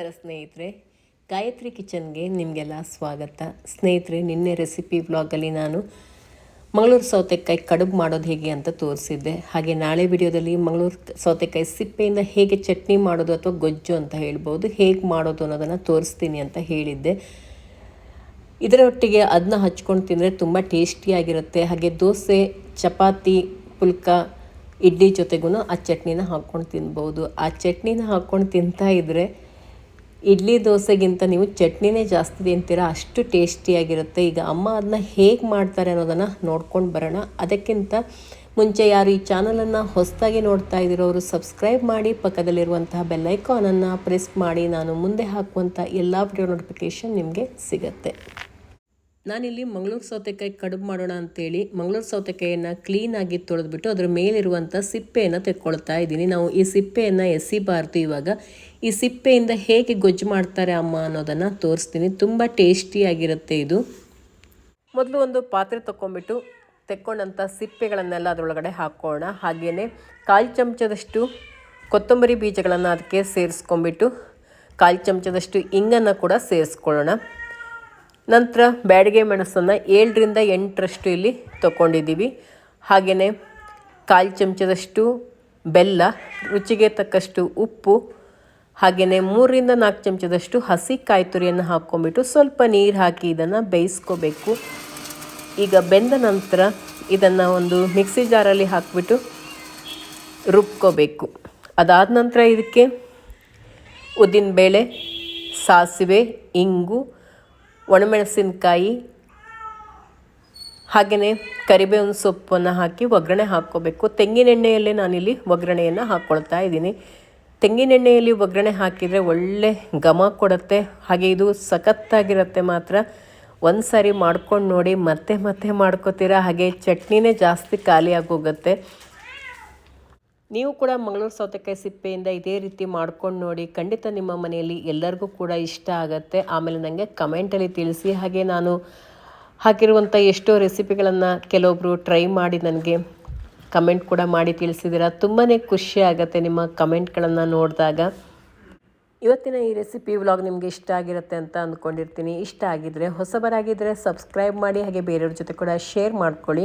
ನಮಸ್ಕಾರ ಸ್ನೇಹಿತರೆ, ಗಾಯತ್ರಿ ಕಿಚನ್ಗೆ ನಿಮಗೆಲ್ಲ ಸ್ವಾಗತ. ಸ್ನೇಹಿತರೆ, ನಿನ್ನೆ ರೆಸಿಪಿ ವ್ಲಾಗಲ್ಲಿ ನಾನು ಮಂಗಳೂರು ಸೌತೆಕಾಯಿ ಕಡುಬು ಮಾಡೋದು ಹೇಗೆ ಅಂತ ತೋರಿಸಿದ್ದೆ. ಹಾಗೆ ನಾಳೆ ವಿಡಿಯೋದಲ್ಲಿ ಮಂಗಳೂರು ಸೌತೆಕಾಯಿ ಸಿಪ್ಪೆಯಿಂದ ಹೇಗೆ ಚಟ್ನಿ ಮಾಡೋದು ಅಥವಾ ಗೊಜ್ಜು ಅಂತ ಹೇಳ್ಬೋದು, ಹೇಗೆ ಮಾಡೋದು ಅನ್ನೋದನ್ನು ತೋರಿಸ್ತೀನಿ ಅಂತ ಹೇಳಿದ್ದೆ. ಇದರೊಟ್ಟಿಗೆ ಅದನ್ನ ಹಚ್ಕೊಂಡು ತಿಂದರೆ ತುಂಬ ಟೇಸ್ಟಿಯಾಗಿರುತ್ತೆ. ಹಾಗೆ ದೋಸೆ, ಚಪಾತಿ, ಪುಲ್ಕ, ಇಡ್ಲಿ ಜೊತೆಗೂ ಆ ಚಟ್ನಿನ ಹಾಕ್ಕೊಂಡು ತಿನ್ಬೋದು. ಆ ಚಟ್ನಿನ ಹಾಕ್ಕೊಂಡು ತಿಂತಾ ಇದ್ದರೆ ಇಡ್ಲಿ ದೋಸೆಗಿಂತ ನೀವು ಚಟ್ನಿನೇ ಜಾಸ್ತಿ ತಿಂತೀರಾ, ಅಷ್ಟು ಟೇಸ್ಟಿಯಾಗಿರುತ್ತೆ ಈಗ ಅಮ್ಮ ಅದನ್ನ ಹೇಗೆ ಮಾಡ್ತಾರೆ ಅನ್ನೋದನ್ನು ನೋಡ್ಕೊಂಡು ಬರೋಣ. ಅದಕ್ಕಿಂತ ಮುಂಚೆ ಯಾರು ಈ ಚಾನಲನ್ನು ಹೊಸದಾಗಿ ನೋಡ್ತಾ ಇದ್ದೀರೋರು ಸಬ್ಸ್ಕ್ರೈಬ್ ಮಾಡಿ, ಪಕ್ಕದಲ್ಲಿರುವಂತಹ ಬೆಲ್ಲೈಕಾನನ್ನು ಪ್ರೆಸ್ ಮಾಡಿ, ನಾನು ಮುಂದೆ ಹಾಕುವಂಥ ಎಲ್ಲ ವಿಡಿಯೋ ನೋಟಿಫಿಕೇಷನ್ ನಿಮಗೆ ಸಿಗುತ್ತೆ. ನಾನಿಲ್ಲಿ ಮಂಗಳೂರು ಸೌತೆಕಾಯಿ ಕಡುಬು ಮಾಡೋಣ ಅಂತೇಳಿ ಮಂಗಳೂರು ಸೌತೆಕಾಯಿಯನ್ನು ಕ್ಲೀನಾಗಿ ತೊಳೆದುಬಿಟ್ಟು ಅದರ ಮೇಲಿರುವಂಥ ಸಿಪ್ಪೆಯನ್ನು ತೆಕ್ಕೊಳ್ತಾ ಇದ್ದೀನಿ. ನಾವು ಈ ಸಿಪ್ಪೆಯನ್ನು ಎಸಿಬಾರ್ದು ಇವಾಗ. ಈ ಸಿಪ್ಪೆಯಿಂದ ಹೇಗೆ ಗೊಜ್ಜು ಮಾಡ್ತಾರೆ ಅಮ್ಮ ಅನ್ನೋದನ್ನು ತೋರಿಸ್ತೀನಿ. ತುಂಬ ಟೇಸ್ಟಿಯಾಗಿರುತ್ತೆ ಇದು. ಮೊದಲು ಒಂದು ಪಾತ್ರೆ ತೊಗೊಂಬಿಟ್ಟು ತೆಕ್ಕೊಂಡಂಥ ಸಿಪ್ಪೆಗಳನ್ನೆಲ್ಲ ಅದರೊಳಗಡೆ ಹಾಕೋಣ. ಹಾಗೆಯೇ ಕಾಲು ಚಮಚದಷ್ಟು ಕೊತ್ತಂಬರಿ ಬೀಜಗಳನ್ನು ಅದಕ್ಕೆ ಸೇರಿಸ್ಕೊಂಬಿಟ್ಟು ಕಾಲು ಚಮಚದಷ್ಟು ಇಂಗನ್ನು ಕೂಡ ಸೇರಿಸ್ಕೊಳ್ಳೋಣ. ನಂತರ ಬ್ಯಾಡಿಗೆ ಮೆಣಸನ್ನು ಏಳರಿಂದ ಎಂಟರಷ್ಟು ಇಲ್ಲಿ ತೊಗೊಂಡಿದ್ದೀವಿ. ಹಾಗೆಯೇ ಕಾಲು ಚಮಚದಷ್ಟು ಬೆಲ್ಲ, ರುಚಿಗೆ ತಕ್ಕಷ್ಟು ಉಪ್ಪು ಹಾಗೆಯೇ ಮೂರರಿಂದ ನಾಲ್ಕು ಚಮಚದಷ್ಟು ಹಸಿ ಕಾಯಿ ತುರಿಯನ್ನು ಹಾಕ್ಕೊಂಬಿಟ್ಟು ಸ್ವಲ್ಪ ನೀರು ಹಾಕಿ ಇದನ್ನು ಬೇಯಿಸ್ಕೋಬೇಕು. ಈಗ ಬೆಂದ ನಂತರ ಇದನ್ನು ಒಂದು ಮಿಕ್ಸಿ ಜಾರಲ್ಲಿ ಹಾಕಿಬಿಟ್ಟು ರುಬ್ಕೋಬೇಕು. ಅದಾದ ನಂತರ ಇದಕ್ಕೆ ಉದ್ದಿನಬೇಳೆ ಸಾಸಿವೆ, ಇಂಗು ಒಣಮೆಣಸಿನಕಾಯಿ ಹಾಗೆಯೇ ಕರಿಬೇವಿನ ಸೊಪ್ಪನ್ನು ಹಾಕಿ ಒಗ್ಗರಣೆ ಹಾಕ್ಕೋಬೇಕು. ತೆಂಗಿನೆಣ್ಣೆಯಲ್ಲೇ ನಾನಿಲ್ಲಿ ಒಗ್ಗರಣೆಯನ್ನು ಹಾಕ್ಕೊಳ್ತಾ ಇದ್ದೀನಿ. ತೆಂಗಿನೆಣ್ಣೆಯಲ್ಲಿ ಒಗ್ಗರಣೆ ಹಾಕಿದರೆ ಒಳ್ಳೆ ಘಮ ಕೊಡುತ್ತೆ. ಹಾಗೆ ಇದು ಸಖತ್ತಾಗಿರುತ್ತೆ ಮಾತ್ರ. ಒಂದು ಸಾರಿ ಮಾಡ್ಕೊಂಡು ನೋಡಿ ಮತ್ತೆ ಮತ್ತೆ ಮಾಡ್ಕೋತೀರಾ? ಹಾಗೆ ಚಟ್ನಿನೇ ಜಾಸ್ತಿ ಖಾಲಿಯಾಗಿ ಹೋಗುತ್ತೆ. ನೀವು ಕೂಡ ಮಂಗಳೂರು ಸೌತೆಕಾಯಿ ಸಿಪ್ಪೆಯಿಂದ ಇದೇ ರೀತಿ ಮಾಡ್ಕೊಂಡು ನೋಡಿ, ಖಂಡಿತ ನಿಮ್ಮ ಮನೆಯಲ್ಲಿ ಎಲ್ಲರಿಗೂ ಕೂಡ ಇಷ್ಟ ಆಗುತ್ತೆ. ಆಮೇಲೆ ನನಗೆ ಕಮೆಂಟಲ್ಲಿ ತಿಳಿಸಿ. ಹಾಗೆ ನಾನು ಹಾಕಿರುವಂಥ ಎಷ್ಟೋ ರೆಸಿಪಿಗಳನ್ನು ಕೆಲವೊಬ್ಬರು ಟ್ರೈ ಮಾಡಿ ನನಗೆ ಕಮೆಂಟ್ ಕೂಡ ಮಾಡಿ ತಿಳಿಸಿದ್ದೀರ ತುಂಬಾ ಖುಷಿ ಆಗುತ್ತೆ ನಿಮ್ಮ ಕಮೆಂಟ್ಗಳನ್ನು ನೋಡಿದಾಗ. ಇವತ್ತಿನ ಈ ರೆಸಿಪಿ ವ್ಲಾಗ್ ನಿಮಗೆ ಇಷ್ಟ ಆಗಿರುತ್ತೆ ಅಂತ ಅಂದ್ಕೊಂಡಿರ್ತೀನಿ. ಇಷ್ಟ ಆಗಿದ್ದರೆ ಹೊಸಬರಾಗಿದ್ದರೆ ಸಬ್ಸ್ಕ್ರೈಬ್ ಮಾಡಿ, ಹಾಗೆ ಬೇರೆಯವ್ರ ಜೊತೆ ಕೂಡ ಶೇರ್ ಮಾಡ್ಕೊಳ್ಳಿ.